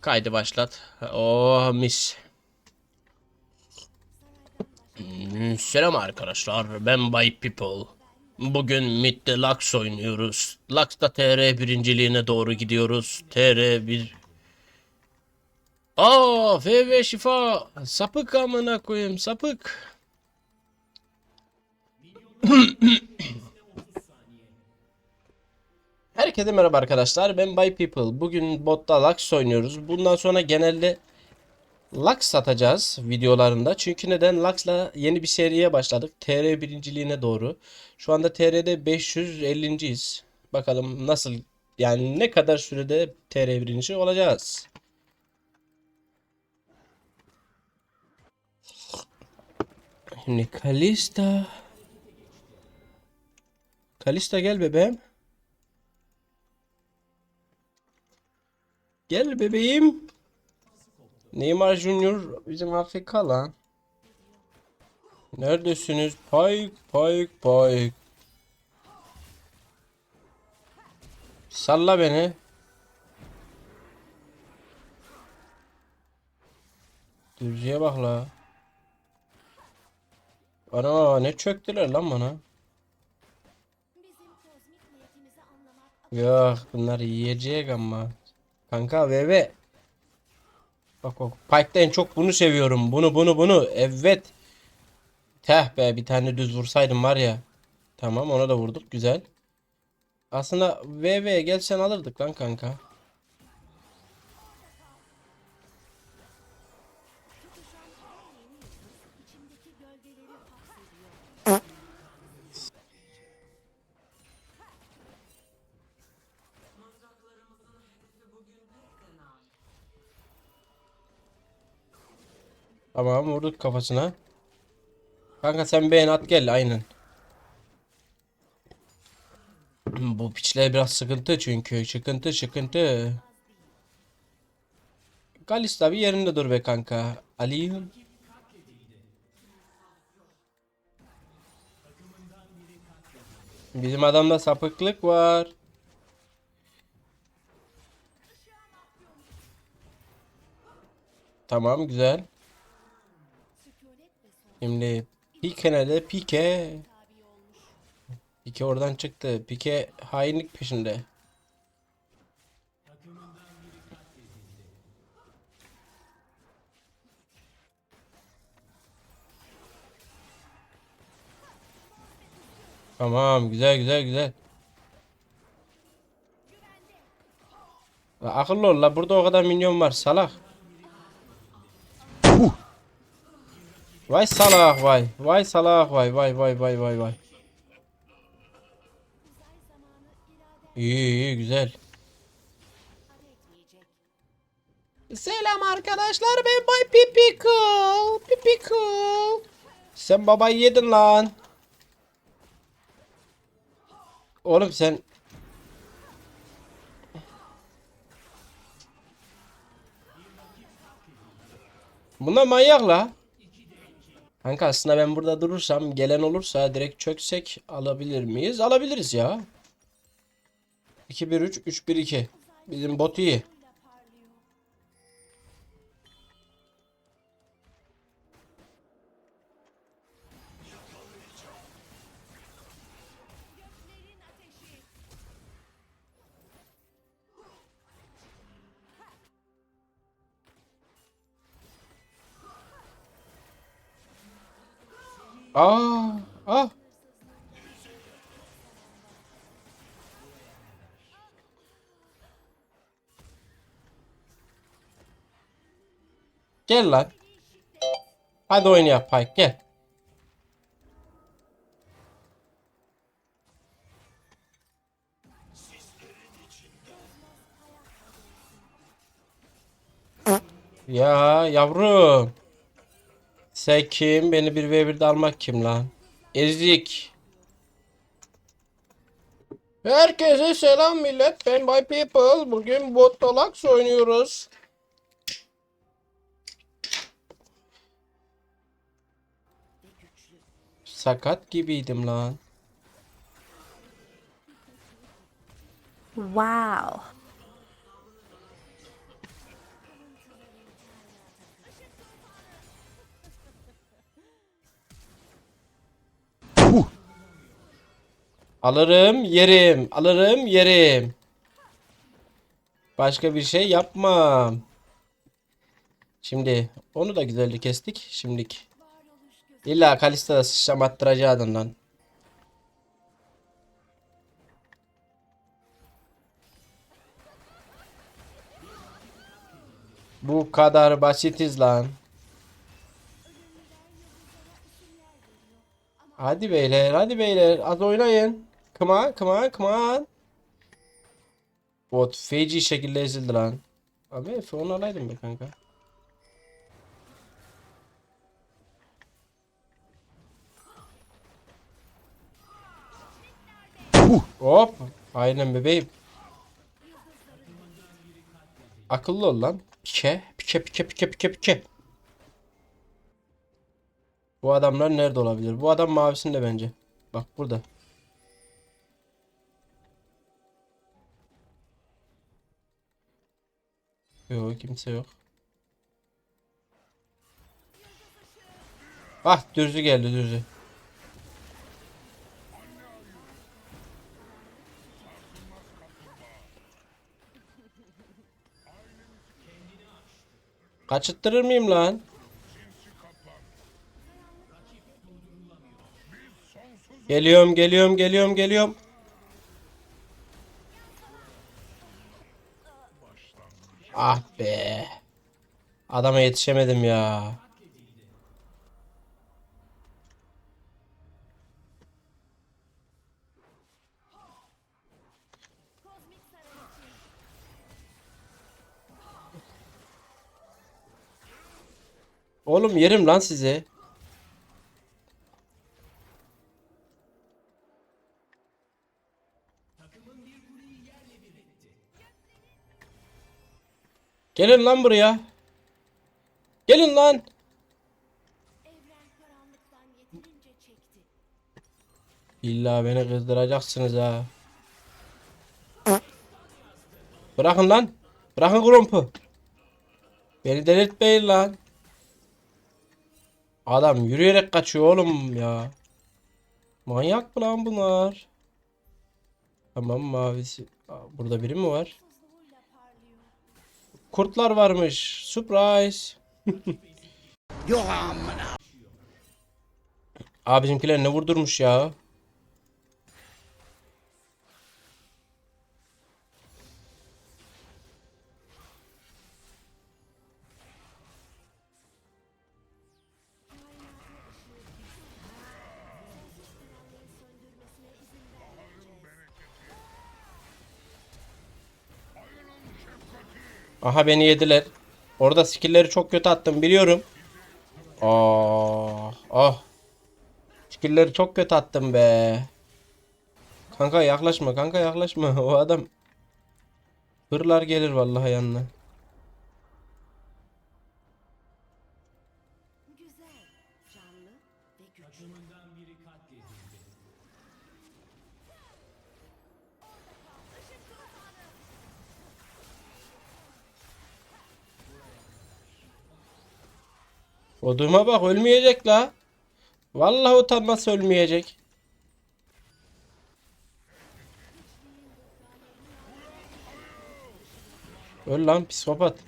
Kaydı başlat. Oh mis. Hmm, Selam arkadaşlar. Ben Bay People. Bugün Mid'de Lux oynuyoruz. Lux'ta TR birinciliğine doğru gidiyoruz. TR 1 Aa, FV şifa. Sapık amına koyayım, sapık. Herkese merhaba arkadaşlar. Ben Bay People. Bugün botta Lux oynuyoruz. Bundan sonra genelde Lux satacağız videolarında. Çünkü neden? Lux'la yeni bir seriye başladık. TR birinciliğine doğru. Şu anda TR'de 550.yiz. Bakalım nasıl yani ne kadar sürede TR birinci olacağız. Şimdi Kalista. Kalista gel bebeğim. Gel bebeğim. Neymar Junior bizim AFK lan. Neredesiniz? Payk, payk, payk. Salla beni. Düzceye bak la. Ana ne çöktüler lan bana. Yok bunlar yiyecek ama. Kanka VV. Bak bak. Pike'da en çok bunu seviyorum. Bunu bunu bunu. Evet. Teh be bir tane düz vursaydım var ya. Tamam ona da vurduk. Güzel. Aslında VV gelsen alırdık lan kanka. Tamam vurduk kafasına. Kanka sen beğen at gel aynen. Bu piçler biraz sıkıntı çünkü. Sıkıntı sıkıntı. Kalista bir yerinde dur be kanka. Ali. Bizim adamda sapıklık var. Tamam güzel. Şimdi Pike nerede? Pike. Pike oradan çıktı. Pike hainlik peşinde. Tamam güzel güzel güzel. La akıllı ol la burada o kadar minyon var salak. Vay salak vay. Vay salak vay vay vay vay vay vay. İyi iyi güzel. Selam arkadaşlar ben Bay Pipickle. Pipickle. Sen babayı yedin lan. Oğlum sen Bunlar manyak la. Kanka aslında ben burada durursam gelen olursa direkt çöksek alabilir miyiz? Alabiliriz ya. 2-1-3 3-1-2. Bizim bot iyi. Aa, ah. Gel lan. Hadi oyun yap Pike gel. Ya yavrum. Sen kim? Beni bir v 1'de almak kim lan? Ezik. Herkese selam millet. Ben Bay People. Bugün Bot Dolax oynuyoruz. Sakat gibiydim lan. Wow. Alırım yerim. Alırım yerim. Başka bir şey yapmam. Şimdi onu da güzelce kestik. Şimdilik. İlla Kalista da sıçram attıracağı lan. Bu kadar basitiz lan. Hadi beyler, hadi beyler. Az oynayın. Come on, come on, come on. Bot feci şekilde ezildi lan. Abi Efe onu alaydım be kanka. Hop. Aynen bebeğim. Akıllı ol lan. Pike, pike, pike, pike, pike, pike. Bu adamlar nerede olabilir? Bu adam mavisinde bence. Bak burada. Yok kimse yok. Ah dürzü geldi dürzü. Kaçıttırır mıyım lan? Geliyorum, geliyorum, geliyorum, geliyorum. Ah be. Adama yetişemedim ya. Oğlum yerim lan sizi. Gelin lan buraya. Gelin lan. İlla beni kızdıracaksınız ha. Bırakın lan. Bırakın grumpu. Beni delirtmeyin lan. Adam yürüyerek kaçıyor oğlum ya. Manyak mı lan bunlar? Tamam mavisi. Burada biri mi var? Kurtlar varmış. Surprise. Yok amına. Abi bizimkiler ne vurdurmuş ya? Aha beni yediler. Orada skill'leri çok kötü attım biliyorum. Ah, ah. Skill'leri çok kötü attım be. Kanka yaklaşma, kanka yaklaşma. O adam hırlar gelir vallahi yanına. Oduma bak ölmeyecek la. Vallahi utanmazsa ölmeyecek. Öl lan psikopat.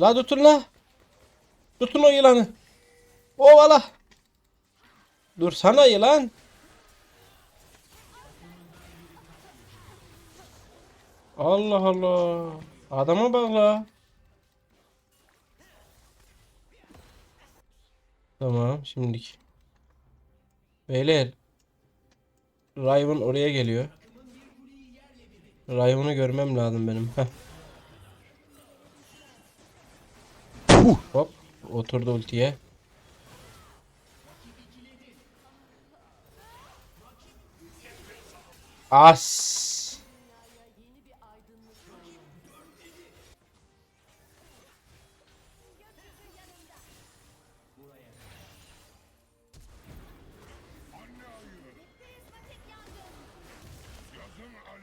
La tutun la. Tutun o yılanı. Ovala. Dur sana yılan. Allah Allah. Adama bak la. Tamam şimdilik. Beyler. Riven oraya geliyor. Riven'ı görmem lazım benim. Hop. Oturdu ultiye. As.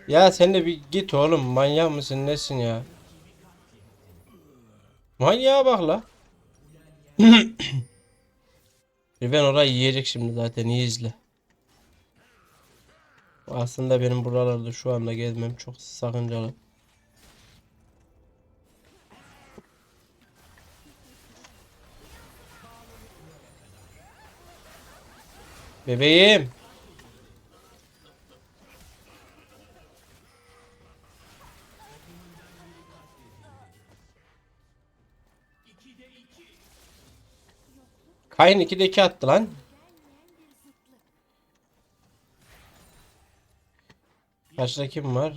Ya sen de bir git oğlum manyak mısın nesin ya? Manyağa bak la. Riven orayı yiyecek şimdi zaten iyi izle. Aslında benim buralarda şu anda gezmem çok sakıncalı. Bebeğim. Kayn 2'de 2 attı lan. Karşıda kim var?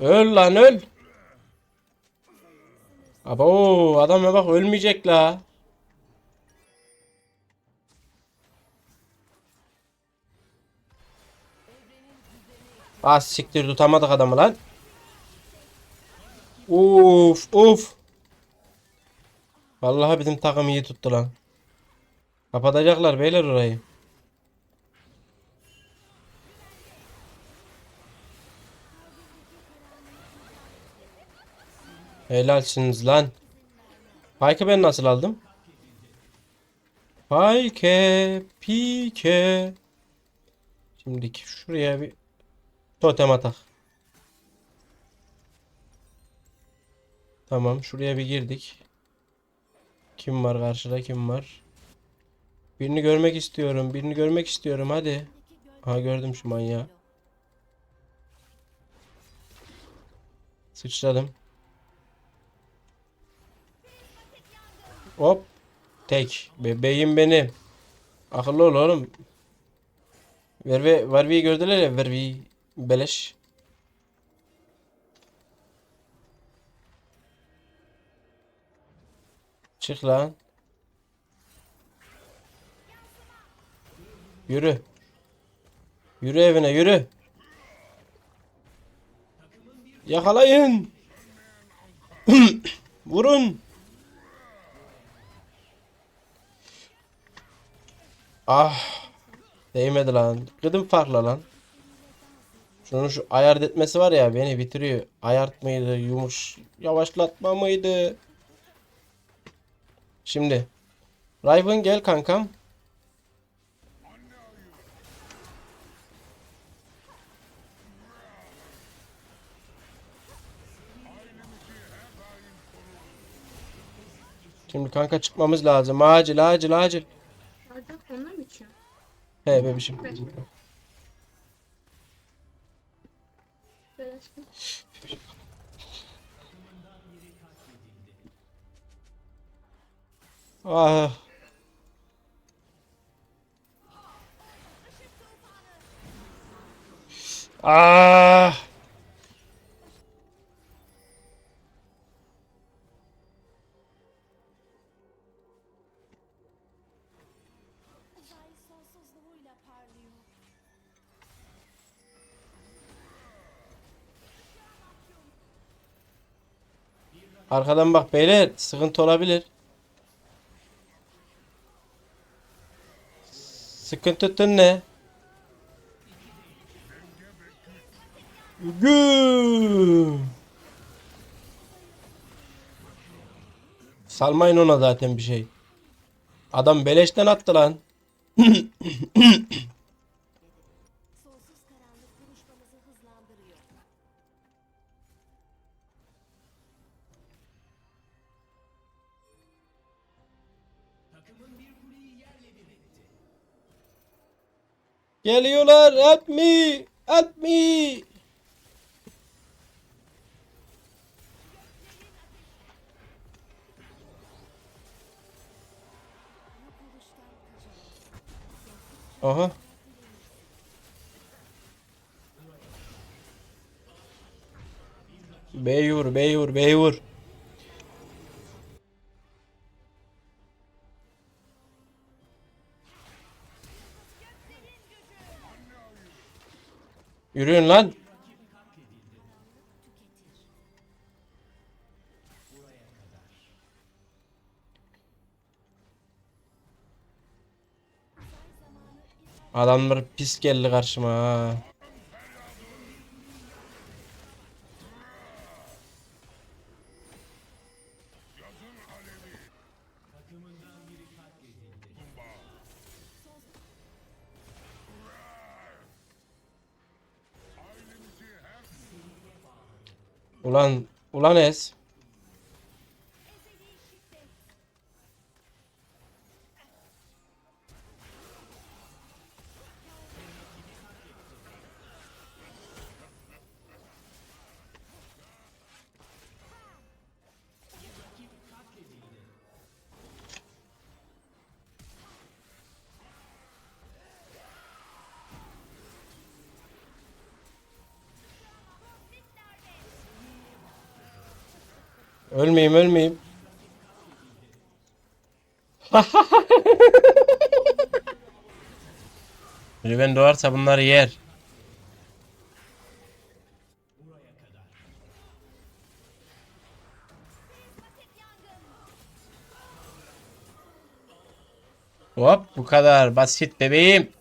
Öl lan öl. Abo adama bak ölmeyecek la. Ah siktir tutamadık adamı lan. Uf uf. Vallahi bizim takım iyi tuttu lan. Kapatacaklar beyler orayı. Helalsiniz lan. Pike'ı ben nasıl aldım? Pike, pike. Şimdiki şuraya bir totem atak. Tamam şuraya bir girdik. Kim var karşıda kim var? Birini görmek istiyorum. Birini görmek istiyorum hadi. Ha gördüm şu manyağı. Sıçradım. Hop. Tek. Bebeğim benim. Akıllı ol oğlum. Verve, Varvi'yi gördüler ya. Varvi. Beleş. Çık lan. Yürü. Yürü evine yürü. Yakalayın. Vurun. Ah. Değmedi lan. Kıdım farklı lan. Şunun şu ayart etmesi var ya beni bitiriyor. Ayart mıydı, yumuş, yavaşlatma mıydı? Şimdi. Riven gel kankam. Şimdi kanka çıkmamız lazım. Acil acil acil. Arda onlar mı içiyor? He bebişim. Böyle Ah. Ah. Arkadan bak beyler sıkıntı olabilir. Sıkıntı ne? Güm. Salmayın ona zaten bir şey. Adam beleşten attı lan. Geliyorlar. Help me. Help me. Aha. Beyvur, beyvur, beyvur. Yürüyün lan. Adamlar pis geldi karşıma ha. Lan Ölmeyeyim ölmeyeyim. Riven doğarsa bunları yer. Hop bu kadar basit bebeğim.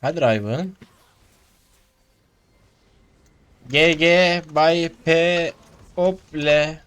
Hadi Riven. GG by P Ople